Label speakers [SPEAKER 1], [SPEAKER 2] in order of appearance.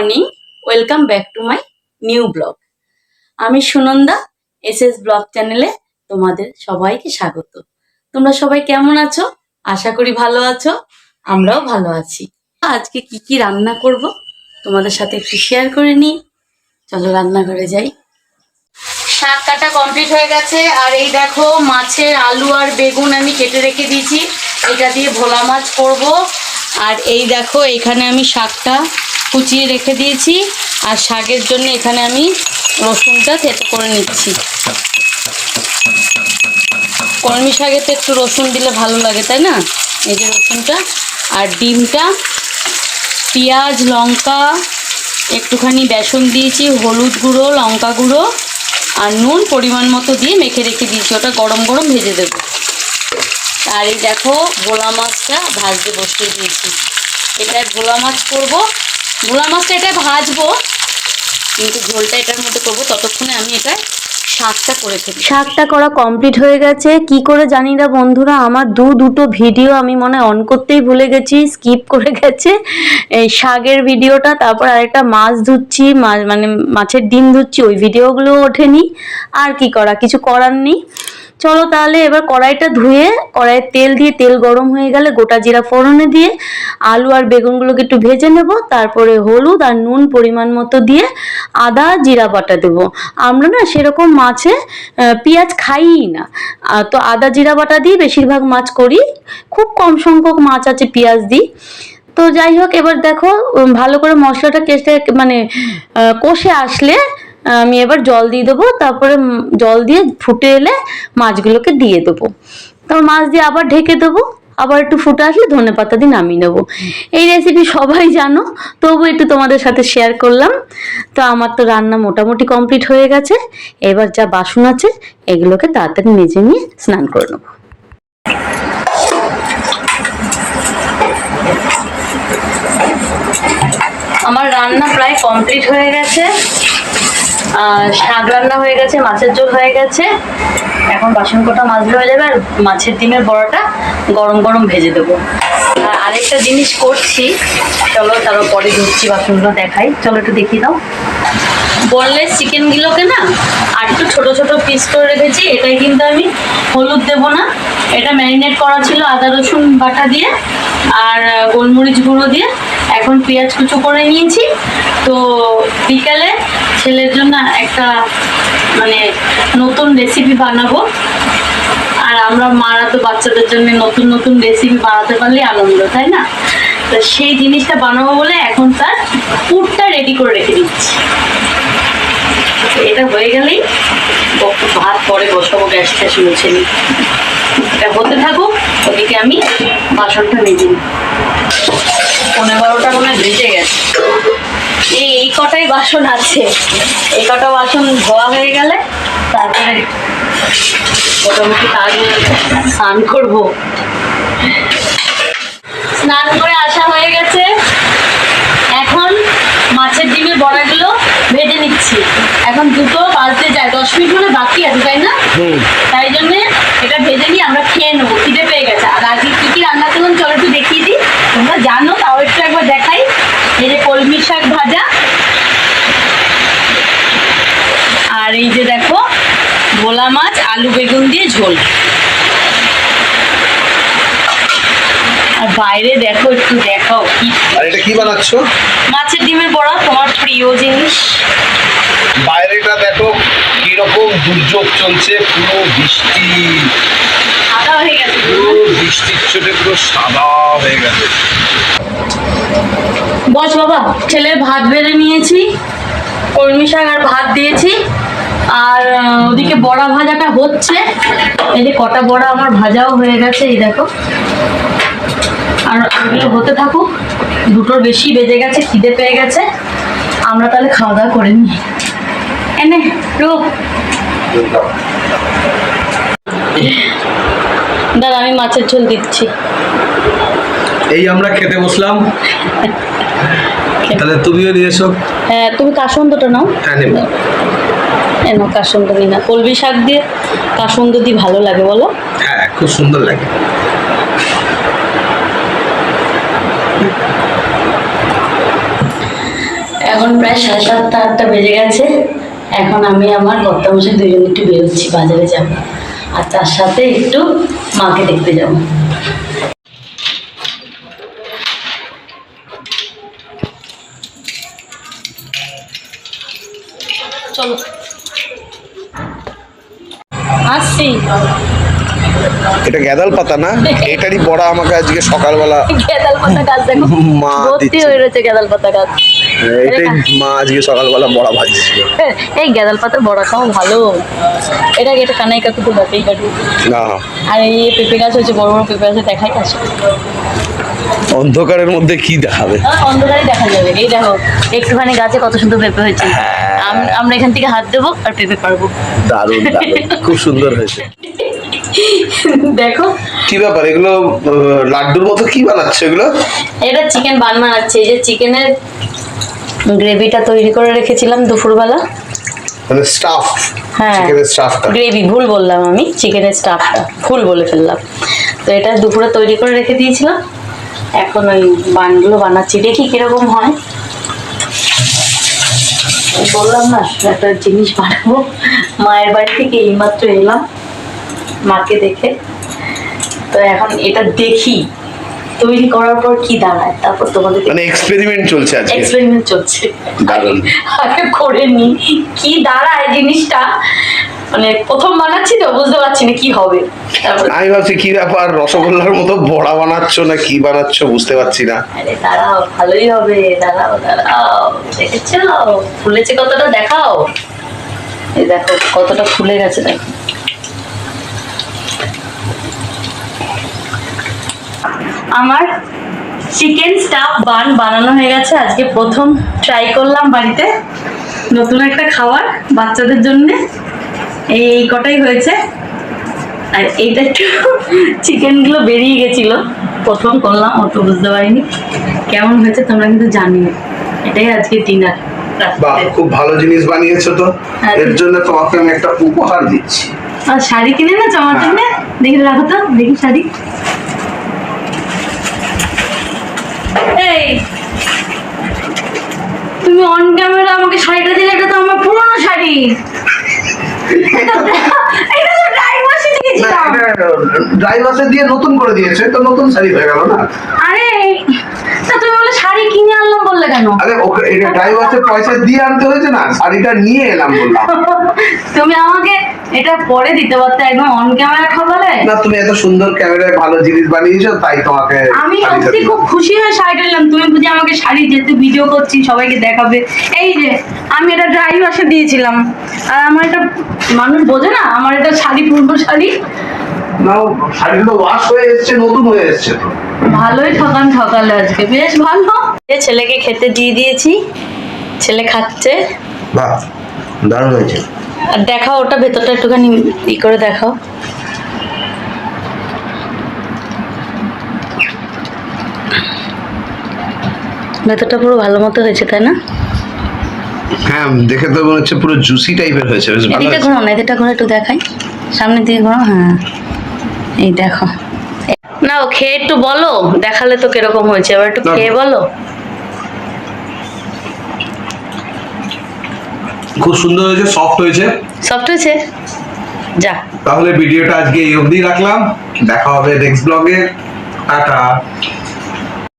[SPEAKER 1] Morning welcome back to my new vlog আমি Sunanda S S blog চ্যানেলে তোমাদের সবাইকে স্বাগত। তোমরা সবাই কেমন আছো? আশা করি ভালো আছো, আমরাও ভালো আছি। আজকে কি কি রান্না করব তোমাদের সাথে একটু শেয়ার করে নিই। চলো রান্নাঘরে যাই। শাক কাটা কমপ্লিট হয়ে গেছে, আর এই দেখো মাছের আলু আর বেগুন আমি কেটে রেখে দিয়েছি। এটা দিয়ে ভোলা মাছ করব। আর এই দেখো এখানে আমি শাকটা কুচিয়ে রেখে দিয়েছি আর শাকের জন্য এখানে আমি রসুনটা থেতো করে নিচ্ছি। কলমি শাকে তো একটু রসুন দিলে ভালো লাগে, তাই না? এই যে রসুনটা আর ডিমটা, পেঁয়াজ, লঙ্কা, একটুখানি বেসন দিয়েছি, হলুদ গুঁড়ো, লঙ্কা গুঁড়ো আর নুন পরিমাণ মতো দিয়ে মেখে রেখে দিয়েছি, ওটা গরম গরম ভেজে দেবো। আর এই দেখো, ভোলা মাছটা ভাজতে বসিয়ে দিয়েছি। এটায় ভোলা মাছ করব ভোলা মাছটা এটা ভাজবো, কিন্তু ঝোলটা এটার মধ্যে করব, ততক্ষণে আমি এটা শাকটা শাকটা করা কমপ্লিট হয়ে গেছে। কি করে জানি না বন্ধুরা, আমার দু দুটো ভিডিও আমি মনে অন করতেই ভুলে গেছি স্কিপ করে গেছে। এই শাকের ভিডিওটা, তারপর আরেকটা মাছ ধুচ্ছি মানে মাছের ডিম ধুচ্ছি, ওই ভিডিওগুলো ওঠেনি। আর কি করা, কিছু করার নেই। চলো তাহলে এবার কড়াইটা ধুয়ে, কড়াইয়ের তেল দিয়ে তেল গরম হয়ে গেলে গোটা জিরা ফোড়নে দিয়ে আলু আর বেগুনগুলোকে একটু ভেজে নেব, তারপরে হলুদ আর নুন পরিমাণ মতো দিয়ে আদা, জিরা বাটা দেব। আমরা না সেরকম মাছে পেঁয়াজ খাইই না। তো আদা, জিরা বাটা দিয়ে বেশিরভাগ মাছ করি, খুব কম সংখ্যক মাছ আছে পেঁয়াজ দিই। তো যাই হোক, এবার দেখো ভালো করে মশলাটা কেটে মানে কষে আসলে আমি এবার জল দিয়ে দেবো, তারপরে জল দিয়ে ফুটে এলে মাছগুলোকে দিয়ে দেবো। তারপর মাছ দিয়ে আবার ঢেকে দেবো, আবার একটু ফুটে আসলে ধনে পাতা দিয়ে নামিয়ে নেব। এই রেসিপি সবাই জানো, তবু একটু তোমাদের সাথে শেয়ার করলাম। তো আমার তো রান্না মোটামুটি কমপ্লিট হয়ে গেছে, এবার যা বাসন আছে, এগুলোকে তাড়াতাড়ি মেজে নিয়ে স্নান করে নেব। আমার রান্না প্রায় কমপ্লিট হয়ে গেছে। শাক রান্না হয়ে গেছে, মাছের ঝোল হয়ে গেছে। এখন বাসন কোটা মাজলে হয়ে যাবে, আর মাছের ডিমের বড়াটা গরম গরম ভেজে দেবো। আর আরেকটা জিনিস করছি, চলো তারপর পরে বাসনগুলো দেখাই। চলো একটু দেখিয়ে দাও। বললে চিকেনগুলোকে না আর একটু ছোটো ছোটো পিস করে রেখেছি, এটাই কিন্তু আমি হলুদ দেবো না। এটা ম্যারিনেট করা ছিল আদা, রসুন বাটা দিয়ে আর গোলমরিচ গুঁড়ো দিয়ে। এখন পেঁয়াজ কুচো করে নিয়েছি। তো বিকালে ছেলের জন্য একটা মানে নতুন রেসিপি বানাবো। আর আমরা মারা তো বাচ্চাদের জন্য নতুন নতুন রেসিপি বানাতে পারলে আনন্দ, তাই না? তো সেই জিনিসটা বানাবো বলে এখন তার পুরটা রেডি করে রেখে দিচ্ছি। এটা হয়ে গেলেই ভাত পরে বসাবো, গ্যাস ট্যাস মুছে নিই। এটা হতে থাকুক, ওদিকে আমি বাসনটা মেজে নিই। পনেরো বারোটা মনে বেজে গেছে। এই এই কটাই বাসন আছে। এই কটা বাসন ধোয়া হয়ে গেলে তারপরে মোটামুটি গেছে। স্নান করব। স্নান করে আসা হয়ে গেছে। এখন মাছের ডিমের বড়াগুলো ভেজে নিচ্ছি। এখন দুটো বাজতে যায় দশ মিনিট মানে বাকি আছে তাই না তাই জন্য এটা ভেজে নিয়ে আমরা খেয়ে নেব খিদে পেয়ে গেছে আর আজকে কি কি রান্না করলাম চলো একটু দেখিয়ে দিই তোমরা জানো তাও একটু একবার দেখাই এই যে কলমি শাক ভাজা আর এই যে দেখো ভোলা মাছ আলু বেগুন দিয়ে ঝোল। আর বাইরে দেখো একটু দেখাও কি।
[SPEAKER 2] আর এটা কি বানাচ্ছ?
[SPEAKER 1] মাছের ডিমের বড়া তোমার প্রিয় জিনিস।
[SPEAKER 2] বাইরেটা দেখো কীরকম দুর্যোগ চলছে পুরো বৃষ্টি।
[SPEAKER 1] সাদা হয়ে গেছে।
[SPEAKER 2] পুরো বৃষ্টির চোটে পুরো সাদা হয়ে গেছে।
[SPEAKER 1] বস বাবা ছেলের ভাত বেড়ে নিয়েছি কলমি শাক আর ভাত দিয়েছি। আর ওদিকে বড়া ভাজাটা হচ্ছে। এই যে কটা বড়া আমার ভাজাও হয়ে গেছে এই দেখো। আর ওগুলো হতে থাকুক দুটোর বেশি বেজে গেছে খিদে পেয়ে গেছে। আমরা তাহলে খাওয়া দাওয়া করে নিই। এনে রূপ দাদা আমি মাছের ঝোল দিচ্ছি।
[SPEAKER 2] এই আমরা খেতে বসলাম। তাহলে তুমিও নিয়ে এসো।
[SPEAKER 1] হ্যাঁ তুমি কাসন্দটা নাও।
[SPEAKER 2] হ্যাঁ নেব
[SPEAKER 1] এনো কাসন্দ নি? না কলমি শাক দিয়ে কাসন্দ দিয়ে ভালো লাগে বলো।
[SPEAKER 2] হ্যাঁ খুব সুন্দর লাগে।
[SPEAKER 1] এখন প্রায় সাড়ে সাতটা আটটা বেজে গেছে। এখন আমি আমার কর্তামশাই দুজন একটু বেরোচ্ছি বাজারে যাব। আর তার সাথে একটু মাকে দেখতে যাব। চলো। আসছি।
[SPEAKER 2] এটা গ্যাদাল পাতা না? এটারই বড়া আমাকে আজকে সকালবেলা
[SPEAKER 1] গেদাল পাতা গাছ দেখো
[SPEAKER 2] মা
[SPEAKER 1] ভর্তি হয়ে রয়েছে গেদাল পাতা গাছ।
[SPEAKER 2] এটাই মা আজকে সকালবেলা বড়া ভাজছিল।
[SPEAKER 1] এই গেদাল পাতা বড়া খাও ভালো এটা এটা কানাই কাকু তো বাতেই কাটু।
[SPEAKER 2] না।
[SPEAKER 1] আর এই পেঁপে গাছ হচ্ছে বড় বড় পেঁপে গাছে দেখাই আসে
[SPEAKER 2] অন্ধকারের মধ্যে কি দেখাবে?
[SPEAKER 1] অন্ধকারে দেখা যাবে। এই দেখো একটুখানি গাছে কত সুন্দর পেঁপে হয়েছে। আম- আমরা এখান থেকে হাত দেবো আর পেঁপে পারব
[SPEAKER 2] দারুণ দারুণ। খুব সুন্দর হয়েছে।
[SPEAKER 1] দেখো।
[SPEAKER 2] কি ব্যাপার? এগুলো লাড্ডুর মতো কি বানাচ্ছে এগুলো?
[SPEAKER 1] এটা চিকেন বান বানাচ্ছে। এই যে চিকেনের গ্রেভিটা তৈরি করে রেখেছিলাম দুপুরবেলা।
[SPEAKER 2] মানে স্টাফ
[SPEAKER 1] হ্যাঁ।
[SPEAKER 2] চিকেনের স্টাফটা
[SPEAKER 1] গ্রেভি ভুল বললাম আমি। চিকেনের স্টাফটা ভুল বলে ফেললাম। তো এটা দুপুরে তৈরি করে রেখে দিয়েছিলাম। এখন ওই বানগুলো বানাচ্ছি। দেখি কীরকম হয়। বললাম না একটা জিনিস বানাবো। মায়ের বাড়ি থেকে এইমাত্র এলাম মাকে দেখে। তো এখন এটা দেখি তৈরি করার পর কি দাঁড়ায় তারপর তোমাদের
[SPEAKER 2] মানে এক্সপেরিমেন্ট চলছে আজকে।
[SPEAKER 1] এক্সপেরিমেন্ট চলছে।
[SPEAKER 2] দারুণ।
[SPEAKER 1] আগে করে নি কি দাঁড়ায় জিনিসটা। মানে প্রথম বানাচ্ছি তো বুঝতে পারছি না কি হবে।
[SPEAKER 2] আমি ভাবছি কি ব্যাপার? রসগোল্লার মতো বড়া বানাচ্ছ না কি বানাচ্ছ বুঝতে পারছি না।
[SPEAKER 1] আরে দাঁড়াও ভালোই হবে দাঁড়াও দাঁড়াও দেখেছ? ফুলেছে কতটা দেখাও। এই দেখো কতটা ফুলে গেছে দেখো। আমার চিকেন স্টাফ বান বানানো হয়ে গেছে। আজকে প্রথম ট্রাই করলাম বাড়িতে। নতুন একটা খাবার বাচ্চাদের জন্য। এই কটাই হয়েছে। আর এইটা একটু চিকেনগুলো বেরিয়ে গেছিল। প্রথম করলাম অত বুঝতে পারিনি। কেমন হয়েছে তোমরা কিন্তু জানিও। এটাই আজকে ডিনার
[SPEAKER 2] বাহ খুব ভালো জিনিস বানিয়েছো তো।
[SPEAKER 1] হ্যাঁ।
[SPEAKER 2] এর জন্য তোমাকে আমি একটা উপহার দিচ্ছি।
[SPEAKER 1] আর শাড়ি কিনে না আমার জন্য? দেখি রাখো তো দেখি শাড়ি। এই তুমি অন ক্যামেরা আমাকে শাড়িটা দিলে এটা তো আমার পুরনো শাড়ি এটা তো- এটা তো টাইম মাসে দিয়েছিলাম
[SPEAKER 2] ড্রাইভার্সে দিয়ে নতুন করে দিয়েছে তো নতুন শাড়ি হয়ে গেল না?
[SPEAKER 1] আরে তা তুমি বলে শাড়ি কিনে আনলাম বললে কেন?
[SPEAKER 2] আরে ওকে এটা ড্রাইভার্সে পয়সা দিয়ে আনতে হয়েছে না শাড়িটা নিয়ে এলাম বললাম।
[SPEAKER 1] তুমি আমাকে এটা পরে দিতে পারতে একদম অন ক্যামেরা খবরে?
[SPEAKER 2] না তুমি এত সুন্দর ক্যামেরায় ভালো জিনিস বানিয়েছো তাই তোমাকে
[SPEAKER 1] আমি সত্যি খুব খুশি হয়ে শাড়িটা নিলাম। তুমি বুঝি আমাকে শাড়ি যেহেতু ভিডিও করছি সবাইকে দেখাবে। এই যে আমি এটা ড্রাই ওয়াশে দিয়েছিলাম। আর আমার এটা মানুষ বোঝে না আমার এটা শাড়ি পুরনো শাড়ি।
[SPEAKER 2] না ও তো ওয়াশ হয়ে এসছে নতুন হয়ে এসছে তো।
[SPEAKER 1] ভালোই ঠকান ঠকালে আজকে বেশ ভালো। এ ছেলেকে খেতে দিয়ে দিয়েছি ছেলে খাচ্ছে।
[SPEAKER 2] বাহ দারুণ হয়েছে।
[SPEAKER 1] আর দেখাও ওটা ভেতরটা একটুখানি ই করে দেখাও। ভেতরটা পুরো ভালো মতো হয়েছে তাই না?
[SPEAKER 2] হ্যাঁ দেখে তো মনে হচ্ছে পুরো জুসি টাইপের হয়েছে বেশ ভালো
[SPEAKER 1] এদিকটা ঘুরে একটু দেখাই। সামনের দিকে ঘোরাও হ্যাঁ। এই দেখো। না ও খেয়ে একটু বলো দেখালে তো কীরকম হয়েছে এবার একটু খেয়ে বলো।
[SPEAKER 2] খুব সুন্দর হয়েছে সফট হয়েছে।
[SPEAKER 1] সফট হয়েছে? যা।
[SPEAKER 2] তাহলে ভিডিওটা আজকে এই অবধি রাখলাম। দেখা হবে নেক্সট ব্লগে টাটা।